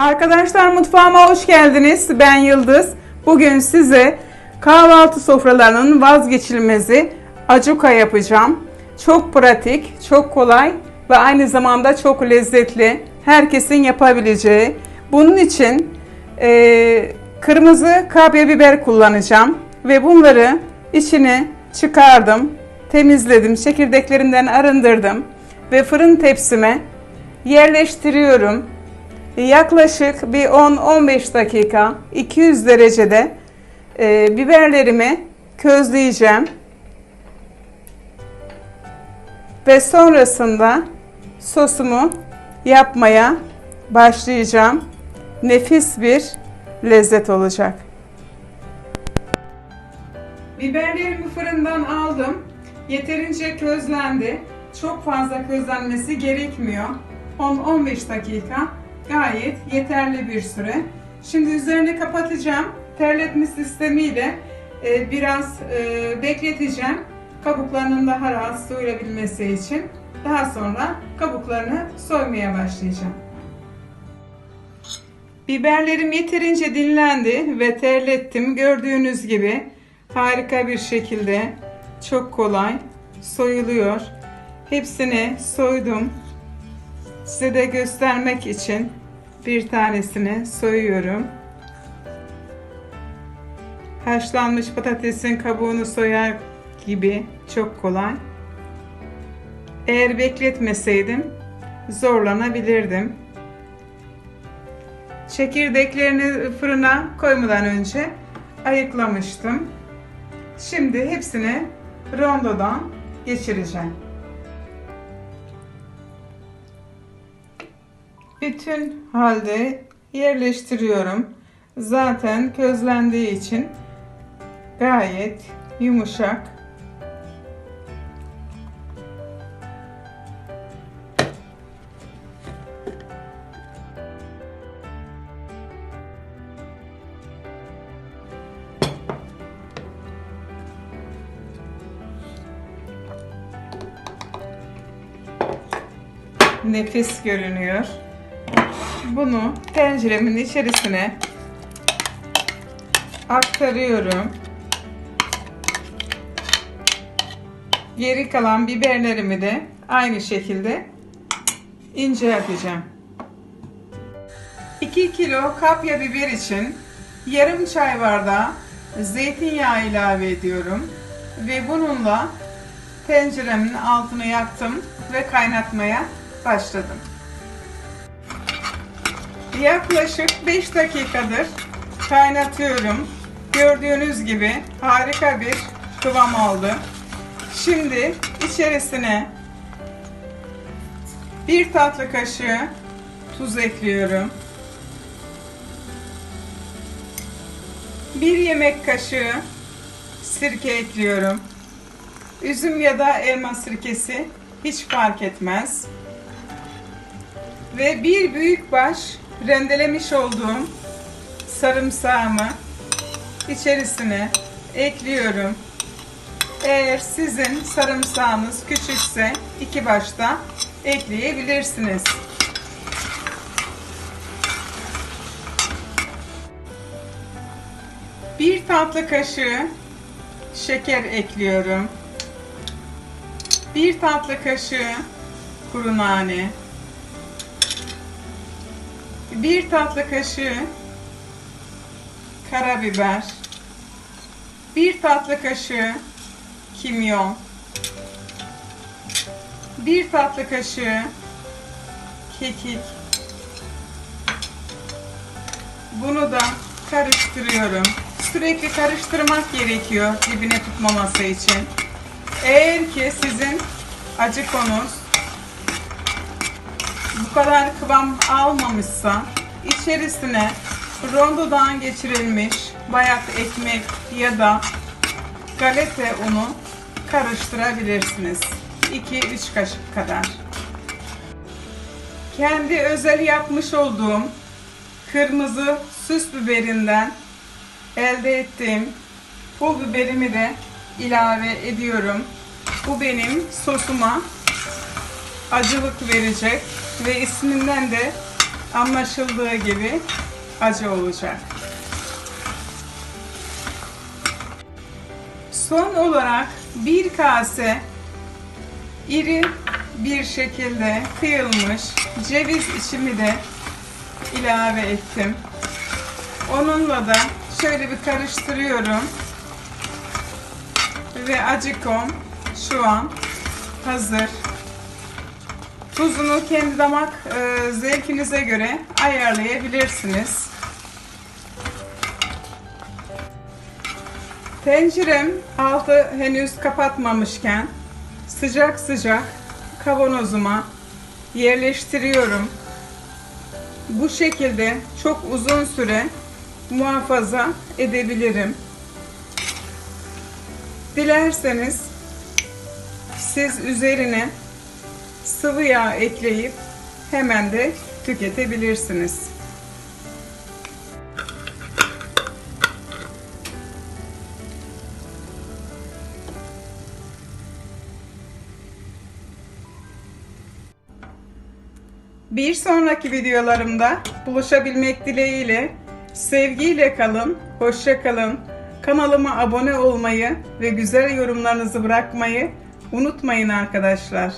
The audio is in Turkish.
Arkadaşlar mutfağıma hoş geldiniz. Ben Yıldız. Bugün size kahvaltı sofralarının vazgeçilmezi acuka yapacağım. Çok pratik, çok kolay ve aynı zamanda çok lezzetli. Herkesin yapabileceği. Bunun için e, kırmızı kapya biber kullanacağım ve bunları içini çıkardım, temizledim, çekirdeklerinden arındırdım ve fırın tepsime yerleştiriyorum. Yaklaşık bir 10-15 dakika 200 derecede e, biberlerimi közleyeceğim. Ve sonrasında sosumu yapmaya başlayacağım. Nefis bir lezzet olacak. Biberlerimi fırından aldım. Yeterince közlendi. Çok fazla közlenmesi gerekmiyor. 10-15 dakika gayet yeterli bir süre. Şimdi üzerini kapatacağım. Terletme sistemiyle e, biraz e, bekleteceğim. Kabuklarının daha rahat soyulabilmesi için. Daha sonra kabuklarını soymaya başlayacağım. Biberlerim yeterince dinlendi ve terlettim. Gördüğünüz gibi harika bir şekilde çok kolay soyuluyor. Hepsini soydum. Size de göstermek için bir tanesini soyuyorum. Haşlanmış patatesin kabuğunu soyar gibi çok kolay. Eğer bekletmeseydim zorlanabilirdim. Çekirdeklerini fırına koymadan önce ayıklamıştım. Şimdi hepsini rondodan geçireceğim. Bütün halde yerleştiriyorum. Zaten közlendiği için gayet yumuşak. Nefis görünüyor. Bunu tenceremin içerisine aktarıyorum. Geri kalan biberlerimi de aynı şekilde ince yapacağım. 2 kilo kapya biber için yarım çay bardağı zeytinyağı ilave ediyorum ve bununla tenceremin altını yaktım ve kaynatmaya başladım. Yaklaşık 5 dakikadır kaynatıyorum. Gördüğünüz gibi harika bir kıvam aldı. Şimdi içerisine bir tatlı kaşığı tuz ekliyorum. Bir yemek kaşığı sirke ekliyorum. Üzüm ya da elma sirkesi hiç fark etmez. Ve bir büyük baş rendelemiş olduğum sarımsağımı içerisine ekliyorum. Eğer sizin sarımsağınız küçükse iki başta ekleyebilirsiniz. Bir tatlı kaşığı şeker ekliyorum. Bir tatlı kaşığı kuru nane. Bir tatlı kaşığı karabiber. Bir tatlı kaşığı kimyon. Bir tatlı kaşığı kekik. Bunu da karıştırıyorum. Sürekli karıştırmak gerekiyor dibine tutmaması için. Eğer ki sizin acıkonuz bu kadar kıvam almamışsa içerisine rondodan geçirilmiş bayat ekmek ya da galeta unu karıştırabilirsiniz. 2-3 kaşık kadar. Kendi özel yapmış olduğum kırmızı süs biberinden elde ettiğim pul biberimi de ilave ediyorum. Bu benim sosuma acılık verecek ve isminden de anlaşıldığı gibi acı olacak. Son olarak bir kase iri bir şekilde kıyılmış ceviz içimi de ilave ettim. Onunla da şöyle bir karıştırıyorum. Ve acıkom şu an hazır. Tuzunu kendi damak e, zevkinize göre ayarlayabilirsiniz. Tencerem altı henüz kapatmamışken sıcak sıcak kavanozuma yerleştiriyorum. Bu şekilde çok uzun süre muhafaza edebilirim. Dilerseniz siz üzerine sıvı yağ ekleyip hemen de tüketebilirsiniz. Bir sonraki videolarımda buluşabilmek dileğiyle sevgiyle kalın, hoşça kalın. Kanalıma abone olmayı ve güzel yorumlarınızı bırakmayı unutmayın arkadaşlar.